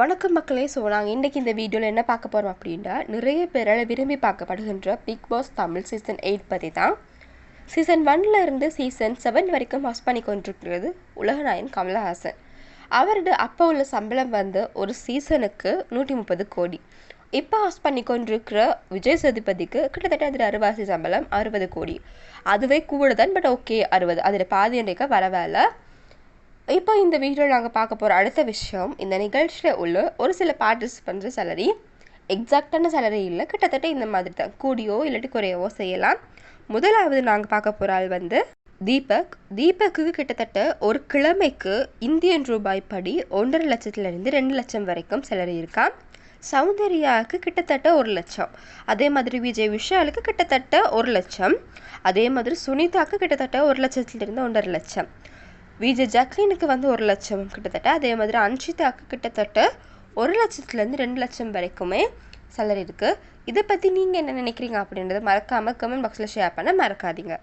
வணக்கம் மக்களே. ஸோ நாங்கள் இன்றைக்கி இந்த வீடியோவில் என்ன பார்க்க போகிறோம் அப்படின்னா நிறைய பேரால் விரும்பி பார்க்கப்படுகின்ற Bigg Boss Tamil season eight பற்றி தான். சீசன் ஒன்ல இருந்து சீசன் செவன் வரைக்கும் ஹாஸ் பண்ணி கொண்டிருக்கிறது உலகநாயன் கமலஹாசன். அவரோட அப்போ உள்ள சம்பளம் வந்து ஒரு சீசனுக்கு நூற்றி முப்பது கோடி. இப்போ ஹாஸ் பண்ணி கொண்டிருக்கிற விஜய் சேதுபதிக்கு கிட்டத்தட்ட அதில் அறுவாசி சம்பளம் அறுபது கோடி. அதுவே கூட தான் பட் ஓகே அறுபது. அதில் பாதி இன்றைக்கு வரவேலை. இப்போ இந்த வீடியோவில் நாங்கள் பார்க்க போகிற அடுத்த விஷயம் இந்த நிகழ்ச்சியில் உள்ள ஒரு சில பார்ட்டிசிபெண்ட்ஸ் சேலரி எக்ஸாக்டான சேலரி இல்லை கிட்டத்தட்ட இந்த மாதிரி தான். கூடியோ இல்லாட்டி குறையவோ செய்யலாம். முதலாவது நாங்கள் பார்க்க போகிற ஆள் வந்து தீபக். தீபக்கு கிட்டத்தட்ட ஒரு கிழமைக்கு இந்தியன் ரூபாய் படி ஒன்றரை லட்சத்துலேருந்து ரெண்டு லட்சம் வரைக்கும் சேலரி இருக்கான் சௌந்தர்யாவுக்கு கிட்டத்தட்ட ஒரு லட்சம். அதே மாதிரி விஜய் விஷாலுக்கு கிட்டத்தட்ட ஒரு லட்சம். அதே மாதிரி சுனிதாவுக்கு கிட்டத்தட்ட ஒரு லட்சத்துலேருந்து ஒன்றரை லட்சம். விஜய் ஜக்லினுக்கு வந்து ஒரு லட்சம் கிட்டத்தட்ட. அதே மாதிரி அன்ஷிதாக்கு கிட்டத்தட்ட ஒரு லட்சத்துலேருந்து ரெண்டு லட்சம் வரைக்குமே சேலரி இருக்குது இதை பற்றி நீங்கள் என்ன நினைக்கிறீங்க அப்படின்றத மறக்காமல் கமெண்ட் பாக்ஸில் ஷேர் பண்ண மறக்காதீங்க.